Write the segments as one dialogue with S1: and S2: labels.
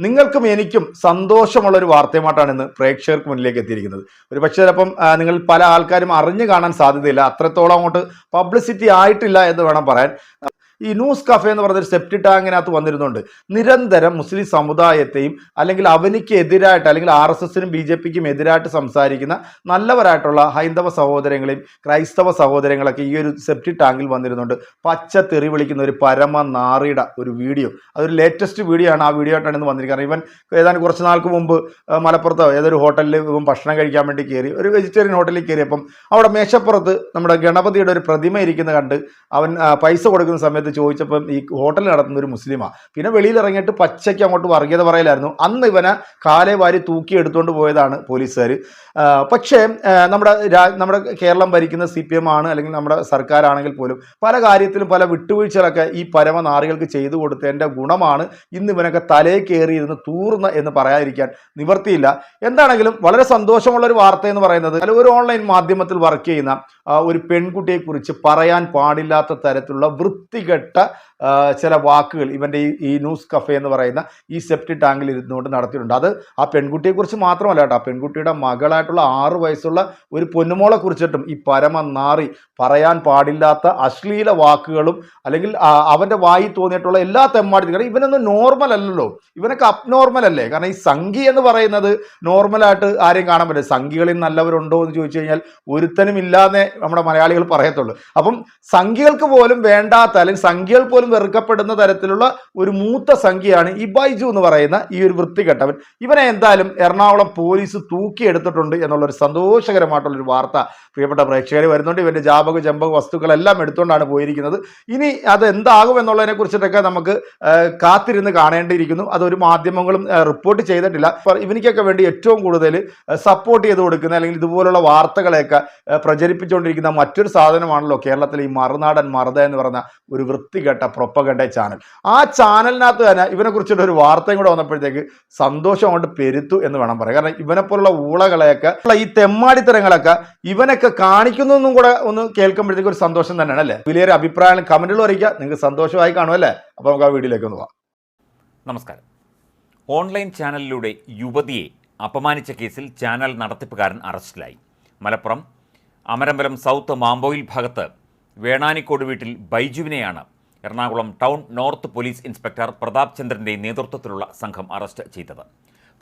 S1: നിങ്ങൾക്കും എനിക്കും സന്തോഷമുള്ള ഒരു വാർത്തയുമായിട്ടാണ് ഇന്ന് പ്രേക്ഷകർക്ക് മുന്നിലേക്ക് എത്തിയിരിക്കുന്നത്. ഒരു പക്ഷേ ചിലപ്പം നിങ്ങൾ പല ആൾക്കാരും അറിഞ്ഞു കാണാൻ സാധ്യതയില്ല. അത്രത്തോളം അങ്ങോട്ട് പബ്ലിസിറ്റി ആയിട്ടില്ല എന്ന് വേണം പറയാൻ. ഈ ന്യൂസ് കഫേ എന്ന് പറഞ്ഞൊരു സെപ്റ്റി ടാങ്കിനകത്ത് വന്നിരുന്നുണ്ട്. നിരന്തരം മുസ്ലിം സമുദായത്തെയും അല്ലെങ്കിൽ അവനിക്ക് എതിരായിട്ട് അല്ലെങ്കിൽ ആർ എസ് എസിനും ബി ജെ പിക്കും എതിരായിട്ട് സംസാരിക്കുന്ന നല്ലവരായിട്ടുള്ള ഹൈന്ദവ സഹോദരങ്ങളെയും ക്രൈസ്തവ സഹോദരങ്ങളൊക്കെ ഈ ഒരു സെപ്റ്റി ടാങ്കിൽ വന്നിരുന്നുണ്ട്. പച്ച തെറി വിളിക്കുന്ന ഒരു പരമ നാറിയുടെ ഒരു വീഡിയോ. അതൊരു ലേറ്റസ്റ്റ് വീഡിയോ ആണ് ആ വീഡിയോ ആയിട്ടാണ് ഇന്ന് വന്നിരിക്കുന്നത്. ഇവൻ ഏതാനും കുറച്ച് നാൾക്ക് മുമ്പ് മലപ്പുറത്തോ ഏതൊരു ഹോട്ടലിൽ ഇവൻ ഭക്ഷണം കഴിക്കാൻ വേണ്ടി കയറി ഒരു വെജിറ്റേറിയൻ ഹോട്ടലിൽ കയറിയപ്പം അവിടെ മേശപ്പുറത്ത് നമ്മുടെ ഗണപതിയുടെ ഒരു പ്രതിമ ഇരിക്കുന്ന കണ്ട് അവൻ പൈസ കൊടുക്കുന്ന സമയത്ത് ചോദിച്ചപ്പം ഈ ഹോട്ടൽ നടത്തുന്ന ഒരു മുസ്ലിമാണ് പിന്നെ വെളിയിൽ ഇറങ്ങിയിട്ട് പച്ചയ്ക്ക് അങ്ങോട്ട് വർഗീയത പറയലായിരുന്നു. അന്ന് ഇവനെ കാലേ വാരി തൂക്കി എടുത്തുകൊണ്ട് പോയതാണ് പോലീസുകാർ. പക്ഷേ നമ്മുടെ നമ്മുടെ കേരളം ഭരിക്കുന്ന സി പി എം ആണ് അല്ലെങ്കിൽ നമ്മുടെ സർക്കാരാണെങ്കിൽ പോലും പല കാര്യത്തിലും പല വിട്ടുവീഴ്ചകളൊക്കെ ഈ പരമനാറികൾക്ക് ചെയ്തു കൊടുത്തതിന്റെ ഗുണമാണ് ഇന്ന് ഇവനൊക്കെ തലേ കയറിയിരുന്ന് തൂർന്ന് എന്ന് പറയാതിരിക്കാൻ നിവർത്തിയില്ല. എന്താണെങ്കിലും വളരെ സന്തോഷമുള്ള ഒരു വാർത്ത എന്ന് പറയുന്നത് അല്ല ഒരു ഓൺലൈൻ മാധ്യമത്തിൽ വർക്ക് ചെയ്യുന്ന ഒരു പെൺകുട്ടിയെക്കുറിച്ച് പറയാൻ പാടില്ലാത്ത തരത്തിലുള്ള വൃത്തികെട്ട ആ, ചില വാക്കുകൾ ഇവന്റെ ഈ ഈ ന്യൂസ് കഫേ എന്ന് പറയുന്ന ഈ സെപ്റ്റി ടാങ്കിൽ ഇരുന്നുകൊണ്ട് നടത്തിയിട്ടുണ്ട്. അത് ആ പെൺകുട്ടിയെക്കുറിച്ച് മാത്രമല്ല കേട്ടോ. ആ പെൺകുട്ടിയുടെ മകളായിട്ടുള്ള ആറു വയസ്സുള്ള ഒരു പൊന്നുമോളെ കുറിച്ചിട്ടും ഈ പരമ നാറി പറയാൻ പാടില്ലാത്ത അശ്ലീല വാക്കുകളും അല്ലെങ്കിൽ അവന്റെ വായി തോന്നിയിട്ടുള്ള എല്ലാ തെമ്മാടി കാരണം ഇവനൊന്നും നോർമൽ അല്ലല്ലോ. ഇവനൊക്കെ അബ്നോർമൽ അല്ലേ? കാരണം ഈ സംഘി എന്ന് പറയുന്നത് നോർമലായിട്ട് ആരെയും കാണാൻ പറ്റില്ല. സംഘികളിൽ നല്ലവരുണ്ടോ എന്ന് ചോദിച്ചു കഴിഞ്ഞാൽ ഒരുത്തനും ഇല്ലാന്നേ നമ്മുടെ മലയാളികൾ പറയത്തുള്ളൂ. അപ്പം സംഘികൾക്ക് പോലും വേണ്ടാത്ത അല്ലെങ്കിൽ സംഖ്യകൾ പോലും വെറുക്കപ്പെടുന്ന തരത്തിലുള്ള ഒരു മൂത്ത സംഖ്യയാണ് ഈ ബൈജു എന്ന് പറയുന്ന ഈ ഒരു വൃത്തികെട്ടവൻ. ഇവനെ എന്തായാലും എറണാകുളം പോലീസ് തൂക്കിയെടുത്തിട്ടുണ്ട് എന്നുള്ളൊരു സന്തോഷകരമായിട്ടുള്ളൊരു വാർത്ത പ്രിയപ്പെട്ട പ്രേക്ഷകർ വരുന്നുണ്ട്. ഇവന്റെ ജാപക ജമ്പക വസ്തുക്കളെല്ലാം എടുത്തുകൊണ്ടാണ് പോയിരിക്കുന്നത്. ഇനി അത് എന്താകും എന്നുള്ളതിനെ കുറിച്ചിട്ടൊക്കെ നമുക്ക് കാത്തിരുന്ന് കാണേണ്ടിയിരിക്കുന്നു. അതൊരു മാധ്യമങ്ങളും റിപ്പോർട്ട് ചെയ്തിട്ടില്ല. ഇവനിക്കൊക്കെ വേണ്ടി ഏറ്റവും കൂടുതൽ സപ്പോർട്ട് ചെയ്ത് കൊടുക്കുന്ന അല്ലെങ്കിൽ ഇതുപോലുള്ള വാർത്തകളെയൊക്കെ പ്രചരിപ്പിച്ചുകൊണ്ടിരിക്കുന്ന മറ്റൊരു സാധനമാണല്ലോ കേരളത്തിലെ ഈ മറുനാടൻ മറുത എന്ന് പറയുന്ന ഒരു വൃത്തികെട്ട പ്രൊപ്പഗണ്ട ചാനൽ ആ ചാനലിനകത്ത് തന്നെ ഇവനെ കുറിച്ചുള്ള ഒരു വാർത്തയും കൂടെ വന്നപ്പോഴത്തേക്ക് സന്തോഷം കൊണ്ട് പെരുത്തു എന്ന് വേണം പറയാം കാരണം ഇവനെപ്പോലുള്ള ഊളകളെയൊക്കെ ഈ തെമ്മാടിത്തരങ്ങളൊക്കെ ഇവനൊക്കെ കാണിക്കുന്നതെന്നും കൂടെ ഒന്ന് കേൾക്കുമ്പോഴത്തേക്ക് ഒരു സന്തോഷം തന്നെയാണ് അല്ലേ? വലിയൊരു അഭിപ്രായം കമന്റുകൾ അറിയിക്കുക നിങ്ങൾക്ക് സന്തോഷമായി കാണും അല്ലേ? അപ്പോൾ നമുക്ക് ആ വീഡിയോയിലേക്ക് ഒന്ന് പോവാം.
S2: നമസ്കാരം. ഓൺലൈൻ ചാനലിലൂടെ യുവതിയെ അപമാനിച്ച കേസിൽ ചാനൽ നടത്തിപ്പുകാരൻ അറസ്റ്റിലായി. മലപ്പുറം അമരമ്പലം സൗത്ത് മാമ്പോയിൽ ഭാഗത്ത് വേണാനിക്കോട് വീട്ടിൽ ബൈജുവിനെയാണ് Ernakulam town north police inspector Prathap ചന്ദ്രന്റെ നേതൃത്വത്തിലുള്ള സംഘം അറസ്റ്റ് ചെയ്തത്.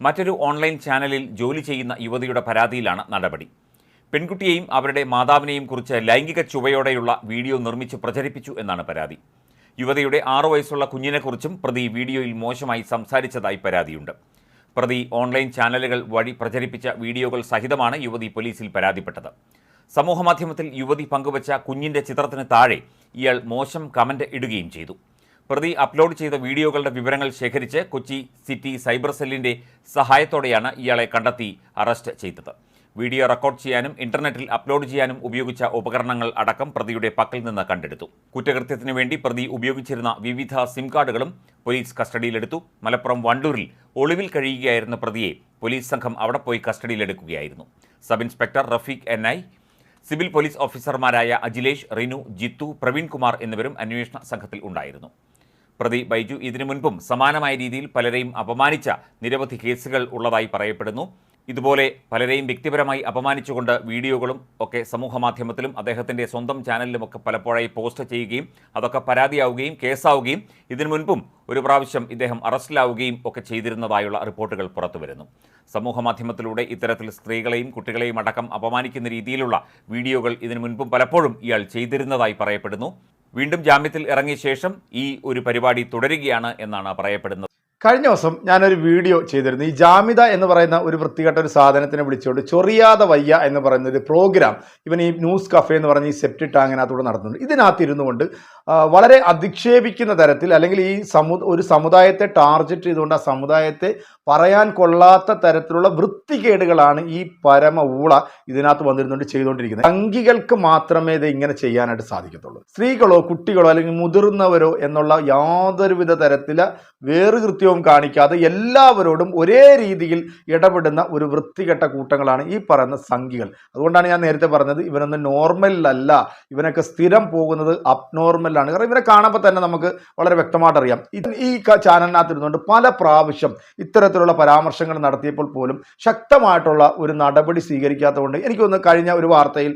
S2: മറ്റൊരു ഓൺലൈൻ ചാനലിൽ ജോലി ചെയ്യുന്ന യുവതിയുടെ പരാതിയിലാണ് നടപടി. പെൺകുട്ടിയെയും അവരുടെ മാതാവിനെയും കുറിച്ച് ലൈംഗിക ചുവയോടെയുള്ള വീഡിയോ നിർമ്മിച്ച് പ്രചരിപ്പിച്ചു എന്നാണ് പരാതി. യുവതിയുടെ ആറു വയസ്സുള്ള കുഞ്ഞിനെക്കുറിച്ചും പ്രതി വീഡിയോയിൽ മോശമായി സംസാരിച്ചതായി പരാതിയുണ്ട്. പ്രതി ഓൺലൈൻ ചാനലുകൾ വഴി പ്രചരിപ്പിച്ച വീഡിയോകൾ സഹിതമാണ് യുവതി പോലീസിൽ പരാതിപ്പെട്ടത്. സമൂഹമാധ്യമത്തിൽ യുവതി പങ്കുവച്ച കുഞ്ഞിന്റെ ചിത്രത്തിന് താഴെ ഇയാൾ മോശം കമന്റ് ഇടുകയും ചെയ്തു. പ്രതി അപ്ലോഡ് ചെയ്ത വീഡിയോകളുടെ വിവരങ്ങൾ ശേഖരിച്ച് കൊച്ചി സിറ്റി സൈബർ സെല്ലിന്റെ സഹായത്തോടെയാണ് ഇയാളെ കണ്ടെത്തി അറസ്റ്റ് ചെയ്തത്. വീഡിയോ റെക്കോർഡ് ചെയ്യാനും ഇന്റർനെറ്റിൽ അപ്ലോഡ് ചെയ്യാനും ഉപയോഗിച്ച ഉപകരണങ്ങൾ അടക്കം പ്രതിയുടെ പക്കൽ നിന്ന് കണ്ടെടുത്തു. കുറ്റകൃത്യത്തിന് വേണ്ടി പ്രതി ഉപയോഗിച്ചിരുന്ന വിവിധ സിം കാർഡുകളും പോലീസ് കസ്റ്റഡിയിലെടുത്തു. മലപ്പുറം വണ്ടൂരിൽ ഒളിവിൽ കഴിയുകയായിരുന്ന പ്രതിയെ പോലീസ് സംഘം അവിടെ പോയി കസ്റ്റഡിയിലെടുക്കുകയായിരുന്നു. Sub inspector Rafeeq N I civil police ഓഫീസർമാരായ അജിലേഷ് റിനു ജിത്തു പ്രവീൺകുമാർ എന്നിവരും അന്വേഷണ സംഘത്തിൽ ഉണ്ടായിരുന്നു. പ്രതി ബൈജു ഇതിനു മുൻപും സമാനമായ രീതിയിൽ പലരെയും അപമാനിച്ച നിരവധി കേസുകൾ ഉള്ളതായി പറയപ്പെടുന്നു. ഇതുപോലെ പലരെയും വ്യക്തിപരമായി അപമാനിച്ചുകൊണ്ട് വീഡിയോകളും ഒക്കെ സമൂഹമാധ്യമത്തിലും അദ്ദേഹത്തിന്റെ സ്വന്തം ചാനലിലുമൊക്കെ പലപ്പോഴായി പോസ്റ്റ് ചെയ്യുകയും അതൊക്കെ പരാതിയാവുകയും കേസാവുകയും ഇതിനു മുൻപും ഒരു പ്രാവശ്യം ഇദ്ദേഹം അറസ്റ്റിലാവുകയും ഒക്കെ ചെയ്തിരുന്നതായുള്ള റിപ്പോർട്ടുകൾ പുറത്തുവരുന്നു. സമൂഹ മാധ്യമത്തിലൂടെ ഇത്തരത്തിൽ സ്ത്രീകളെയും കുട്ടികളെയും അടക്കം അപമാനിക്കുന്ന രീതിയിലുള്ള വീഡിയോകൾ ഇതിനു മുൻപും പലപ്പോഴും ഇയാൾ ചെയ്തിരുന്നതായി പറയപ്പെടുന്നു. വീണ്ടും ജാമ്യത്തിൽ ഇറങ്ങിയ ശേഷം ഈ ഒരു പരിപാടി തുടരുകയാണ് എന്നാണ് പറയപ്പെടുന്നത്.
S1: കഴിഞ്ഞ ദിവസം ഞാനൊരു വീഡിയോ ചെയ്തിരുന്നു. ഈ ജാമിത എന്ന് പറയുന്ന ഒരു വൃത്തികെട്ട ഒരു സാധനത്തിനെ വിളിച്ചുകൊണ്ട് ചൊറിയാതെ വയ്യ എന്ന് പറയുന്ന ഒരു പ്രോഗ്രാം ഇവൻ ഈ ന്യൂസ് കഫേ എന്ന് പറഞ്ഞ് ഈ സെപ്റ്റ് ടാങ്ങിനകത്തൂടെ നടത്തുന്നുണ്ട്. ഇതിനകത്തിരുന്നു കൊണ്ട് വളരെ അധിക്ഷേപിക്കുന്ന തരത്തിൽ അല്ലെങ്കിൽ ഈ സമു ഒരു സമുദായത്തെ ടാർജറ്റ് ചെയ്തുകൊണ്ട് ആ സമുദായത്തെ പറയാൻ കൊള്ളാത്ത തരത്തിലുള്ള വൃത്തികേടുകളാണ് ഈ പരമ ഊള ഇതിനകത്ത് വന്നിരുന്നുകൊണ്ട് ചെയ്തുകൊണ്ടിരിക്കുന്നത്. അംഗികൾക്ക് മാത്രമേ ഇത് ഇങ്ങനെ ചെയ്യാനായിട്ട് സാധിക്കത്തുള്ളൂ. സ്ത്രീകളോ കുട്ടികളോ അല്ലെങ്കിൽ മുതിർന്നവരോ എന്നുള്ള യാതൊരുവിധ തരത്തില വേറുകൃത്യവും കാണിക്കാതെ എല്ലാവരോടും ഒരേ രീതിയിൽ ഇടപെടുന്ന ഒരു വൃത്തികെട്ട കൂട്ടങ്ങളാണ് ഈ പറയുന്ന സംഘികൾ. അതുകൊണ്ടാണ് ഞാൻ നേരത്തെ പറഞ്ഞത് ഇവനൊന്നും നോർമലല്ല ഇവനൊക്കെ സ്ഥിരം പോകുന്നത് അബ്നോർമലാണ് കാരണം ഇവരെ കാണുമ്പോൾ തന്നെ നമുക്ക് വളരെ വ്യക്തമായിട്ട് അറിയാം. ഈ ക- ചാനലിനകത്ത് ഇരുന്നുകൊണ്ട് പല പ്രാവശ്യം ഇത്തരത്തിലുള്ള പരാമർശങ്ങൾ നടത്തിയപ്പോൾ പോലും ശക്തമായിട്ടുള്ള ഒരു നടപടി സ്വീകരിക്കാത്തതുകൊണ്ട് എനിക്കൊന്ന് കഴിഞ്ഞ ഒരു വാർത്തയിൽ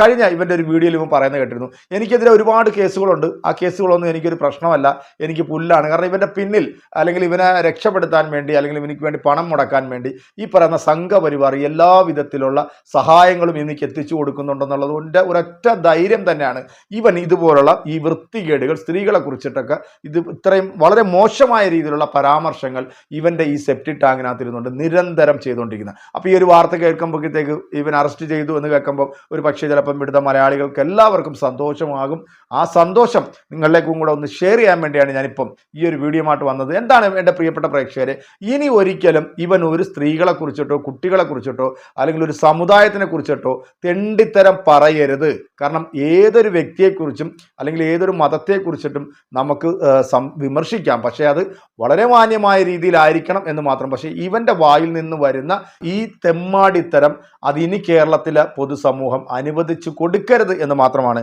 S1: കഴിഞ്ഞ ഇവന്റെ ഒരു വീഡിയോയിൽ ഇവൻ പറയുന്നത് കേട്ടിരുന്നു. എനിക്കെതിരെ ഒരുപാട് കേസുകളുണ്ട്. ആ കേസുകളൊന്നും എനിക്കൊരു പ്രശ്നമല്ല. എനിക്ക് പുല്ലാണ്. കാരണം ഇവന്റെ പിന്നിൽ അല്ലെങ്കിൽ ഇവനെ രക്ഷപ്പെടുത്താൻ വേണ്ടി അല്ലെങ്കിൽ ഇവനിക്ക് വേണ്ടി പണം മുടക്കാൻ വേണ്ടി ഈ പറയുന്ന സംഘപരിവാർ എല്ലാ വിധത്തിലുള്ള സഹായങ്ങളും എനിക്ക് എത്തിച്ചു കൊടുക്കുന്നുണ്ടെന്നുള്ളത് ഒരൊറ്റ ധൈര്യം തന്നെയാണ്. ഇവൻ ഇതുപോലുള്ള ഈ വൃത്തികേടുകൾ സ്ത്രീകളെ കുറിച്ചിട്ടൊക്കെ ഇത് ഇത്രയും വളരെ മോശമായ രീതിയിലുള്ള പരാമർശങ്ങൾ ഇവന്റെ ഈ സെപ്റ്റി ടാങ്കിനകത്ത് ഇരുന്നുകൊണ്ട് നിരന്തരം ചെയ്തുകൊണ്ടിരിക്കുന്നത്. അപ്പോൾ ഈ ഒരു വാർത്ത കേൾക്കുമ്പോഴത്തേക്ക് ഇവൻ അറസ്റ്റ് ചെയ്തു എന്ന് കേൾക്കുമ്പോൾ ഒരു പക്ഷേ ചിലപ്പം ഇവിടുത്തെ മലയാളികൾക്ക് എല്ലാവർക്കും സന്തോഷമാകും. ആ സന്തോഷം നിങ്ങളിലേക്കും കൂടെ ഒന്ന് ഷെയർ ചെയ്യാൻ വേണ്ടിയാണ് ഞാനിപ്പം ഈ ഒരു വീഡിയോ ആയിട്ട് വന്നത്. എന്താണ് എന്റെ പ്രിയപ്പെട്ട പ്രേക്ഷകരെ? ഇനി ഒരിക്കലും ഇവൻ ഒരു സ്ത്രീകളെ കുറിച്ചിട്ടോ കുട്ടികളെ കുറിച്ചിട്ടോ അല്ലെങ്കിൽ ഒരു സമുദായത്തിനെ കുറിച്ചിട്ടോ തെണ്ടിത്തരം പറയരുത്. കാരണം ഏതൊരു വ്യക്തിയെക്കുറിച്ചും അല്ലെങ്കിൽ ഏതൊരു മതത്തെക്കുറിച്ചിട്ടും നമുക്ക് വിമർശിക്കാം. പക്ഷേ അത് വളരെ മാന്യമായ രീതിയിലായിരിക്കണം എന്ന് മാത്രം. പക്ഷേ ഇവന്റെ വായിൽ നിന്ന് വരുന്ന ഈ തെമ്മാടിത്തരം അത് ഇനി കേരളത്തിലെ പൊതുസമൂഹം അനുവദിച്ചു കൊടുക്കരുത് എന്ന് മാത്രമാണ്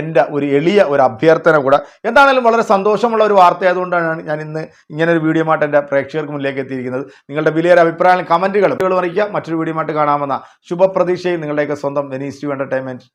S1: എന്റെ ഒരു എളിയ ഒരു അഭ്യർത്ഥന കൂടെ. എന്താണെങ്കിലും വളരെ സന്തോഷമുള്ള ഒരു വാർത്തയായതുകൊണ്ടാണ് ഞാൻ ഇന്ന് ഇങ്ങനെ ഒരു വീഡിയോ ആയിട്ട് എന്റെ പ്രേക്ഷകർക്ക് മുന്നിലേക്ക് എത്തിയിരിക്കുന്നത്. നിങ്ങളുടെ വിലയേറെ അഭിപ്രായങ്ങളും കമന്റുകളും അറിയിക്കുക. മറ്റൊരു വീഡിയോ ആയിട്ട് കാണാമെന്ന ശുഭപ്രതീക്ഷയിൽ നിങ്ങളുടെയൊക്കെ സ്വന്തം വെനീസ് ടു എന്റർടൈൻമെന്റ്